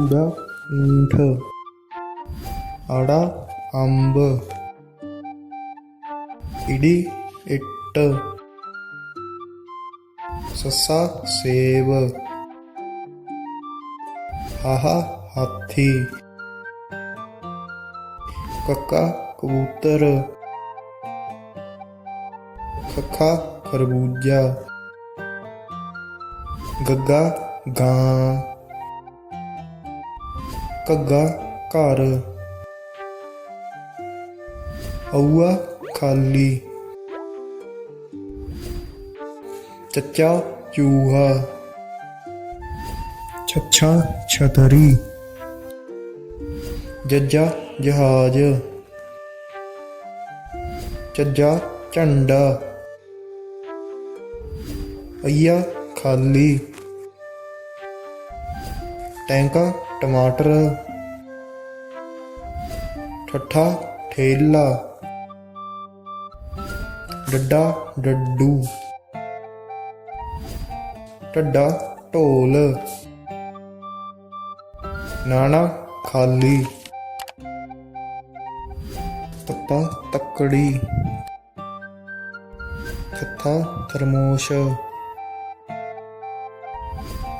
उड़ा ईंट आड़ा अंब इडी इट ससा सेव हाहा हाथी कक्का कबूतर खखा खरबूजा गग्गा गां ਕੱਗਾ ਘਰ। ਔਆ ਖਾਲੀ। ਚੱਚਾ ਚੂਹਾ। ਛੱਛਾ ਛਤਰੀ। ਜੱਜਾ ਜਹਾਜ਼। ਚੱਜਾ ਝੰਡਾ। ਅਈਆ ਖਾਲੀ। ਟੈਂਕਾ ਟਮਾਟਰ, ਠੱਠਾ, ਠੇਲਾ, ਡੱਡਾ, ਡੱਡੂ ਟੱਡਾ ਢੋਲ, ਨਾਣਾ, ਖਾਲੀ, ਤੱਤਾ, ਤੱਕੜੀ ਥੱਥਾ ਥਰਮੋਸ਼,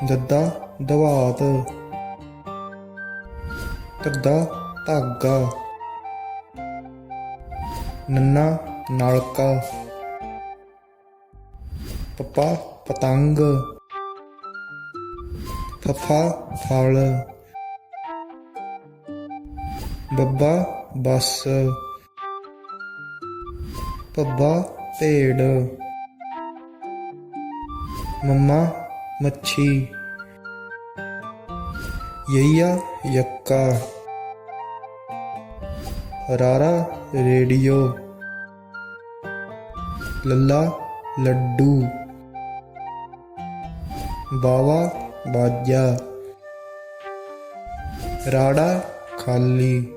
ਦੱਦਾ, ਦਵਾਤ ਧੱਦਾ ਧਾਗਾ। ਨੰਨਾ ਨਲਕਾ। ਪਪਾ ਪਤੰਗ। ਫਫਾ ਫਲ। ਬੱਬਾ ਬੱਸ। ਪੱਬਾ ਭੇੜ ਮੰਮਾ ਮੱਛੀ। ਯਈਆ ਯੱਕਾ। ਰਾਰਾ ਰੇਡੀਓ। ਲੱਲਾ ਲੱਡੂ। ਬਾਵਾ ਬਾਜਾ। ਰਾੜਾ ਖਾਲੀ।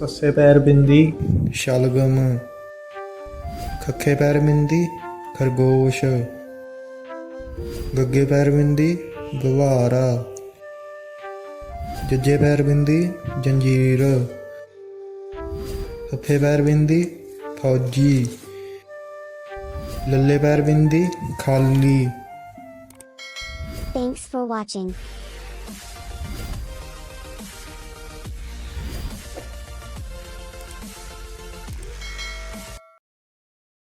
ਸੱਸੇ ਪੈਰ ਬਿੰਦੀ, ਸ਼ਲਗਮ। ਖੱਖੇ ਪੈਰ ਬਿੰਦੀ ਖਰਗੋਸ਼। ਗੱਗੇ ਪੈਰ ਬਿੰਦੀ ਗਵਾਰਾ। ਜੱਜੇ ਪੈਰ ਬਿੰਦੀ, ਜੰਜੀਰ। ਹੱਥੇ ਪੈਰ ਬਿੰਦੀ, ਫੌਜੀ। ਲੱਲੇ ਪੈਰ ਬਿੰਦੀ ਖਾਲੀ Thanks for watching.